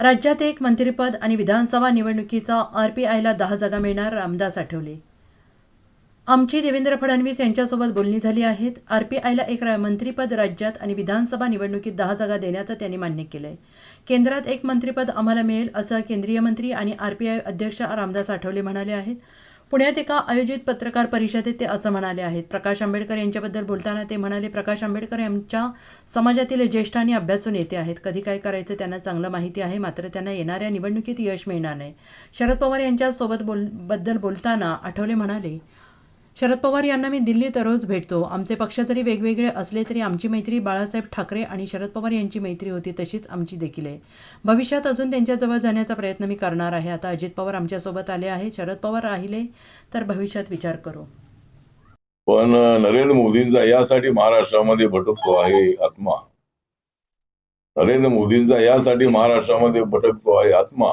राज्यात एक मंत्रिपद आणि विधानसभा निवडणुकीचा आर पी आयला दहा जागा मिळणार रामदास आठवले. आमची देवेंद्र फडणवीस यांच्यासोबत बोलणी झाली आहेत. आर पी आयला एक रा मंत्रिपद राज्यात आणि विधानसभा निवडणुकीत दहा जागा देण्याचं त्यांनी मान्य केलं आहे केंद्रात एक मंत्रिपद आम्हाला मिळेल असं केंद्रीय मंत्री आणि आर पी आय अध्यक्ष रामदास आठवले म्हणाले आहेत. पुण्यात एका आयोजित पत्रकार परिषदेत ते असं म्हणाले आहेत. प्रकाश आंबेडकर यांच्याबद्दल बोलताना ते म्हणाले प्रकाश आंबेडकर यांच्या समाजातील ज्येष्ठ आणि अभ्यासू नेते आहेत. कधी काय करायचं त्यांना चांगलं माहिती आहे मात्र त्यांना येणाऱ्या निवडणुकीत यश मिळणार नाही. शरद पवार यांच्यासोबत बोलबद्दल बोलताना आठवले म्हणाले शरद पवार यांना मी दिल्लीत रोज भेटतो. आमचे पक्ष जरी वेगवेगळे असले तरी आमची मैत्री बाळासाहेब ठाकरे आणि शरद पवार यांची मैत्री होती तशीच आमची देखील आहे. भविष्यात अजून त्यांच्याजवळ जाण्याचा प्रयत्न मी करणार आहे. आता अजित पवार आमच्यासोबत आले आहे शरद पवार राहिले तर भविष्यात विचार करू. पण नरेंद्र मोदींचा यासाठी महाराष्ट्रामध्ये भटकतो आहे आत्मा. नरेंद्र मोदींचा यासाठी महाराष्ट्रामध्ये भटकतो आहे आत्मा.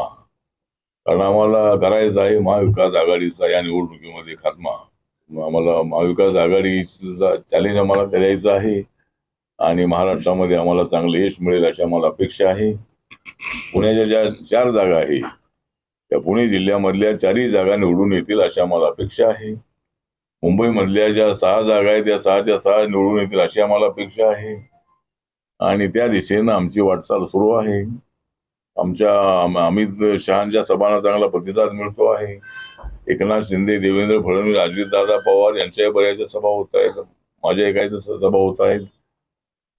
कारण आम्हाला करायचा आहे महाविकास आघाडीचा या निवडणुकीमध्ये खात्मा. आम्हाला महाविकास आघाडीचा चॅलेंज आम्हाला करायचं आहे. आणि महाराष्ट्रामध्ये आम्हाला चांगलं यश मिळेल अशी आम्हाला अपेक्षा आहे. पुण्याच्या ज्या चार जागा आहे त्या पुणे जिल्ह्यामधल्या चारही जागा निवडून येतील अशी आम्हाला अपेक्षा आहे. मुंबईमधल्या ज्या सहा जागा आहेत त्या सहाच्या सहा निवडून येतील अशी आम्हाला अपेक्षा आहे. आणि त्या दिशेनं आमची वाटचाल सुरू आहे. आमच्या अमित शहांच्या सभांना चांगला प्रतिसाद मिळतो आहे. एकनाथ शिंदे देवेंद्र फडणवीस अजितदादा पवार यांच्याही बऱ्याचशा सभा होत आहेत. माझ्या काही तसं सभा होत आहेत.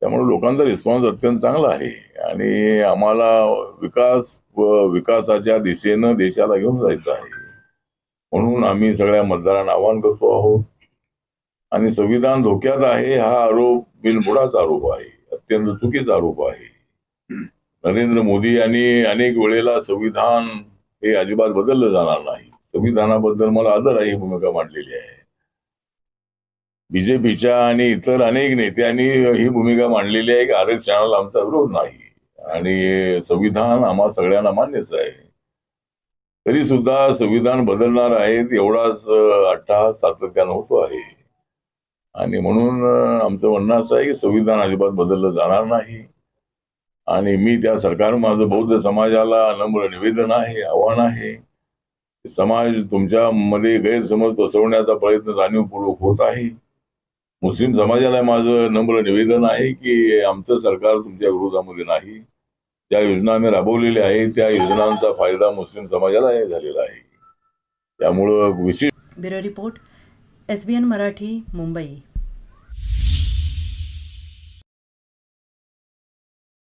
त्यामुळे लोकांचा रिस्पॉन्स अत्यंत चांगला आहे. आणि आम्हाला विकास व विकासाच्या दिशेनं देशाला घेऊन जायचं आहे. म्हणून आम्ही सगळ्या मतदारांना आवाहन करतो आहोत. आणि संविधान धोक्यात आहे हा आरोप बिनबुडाचा आरोप आहे. अत्यंत चुकीचा आरोप आहे. नरेंद्र मोदी यांनी अनेक वेळेला संविधान हे अजिबात बदललं जाणार नाही. संविधानाबद्दल मला आदर आहे ही भूमिका मांडलेली आहे. बीजेपीच्या आणि इतर अनेक नेत्यांनी ही भूमिका मांडलेली आहे. की आरक्षणाला आमचा विरोध नाही. आणि संविधान आम्हा सगळ्यांना मान्यच आहे. तरी सुद्धा संविधान बदलणार आहेत एवढाच अं, अट्टहास सातत्यानं होतो आहे. आणि म्हणून आमचं म्हणणं असं आहे की संविधान अजिबात बदललं जाणार नाही. आणि मी त्या सरकार माझं बौद्ध समाजाला नम्र निवेदन आहे आव्हान आहे. समाज तुमच्यामध्ये गैरसमज पसरवण्याचा प्रयत्न जाणीवपूर्वक होत आहे. मुस्लिम समाजाला माझं नम्र निवेदन आहे की आमचं सरकार तुमच्या विरोधामध्ये नाही. ज्या योजना आम्ही राबवलेल्या आहेत त्या योजनांचा फायदा मुस्लिम समाजाला झालेला आहे. त्यामुळं विशेष bureau report S Marathi Mumbai.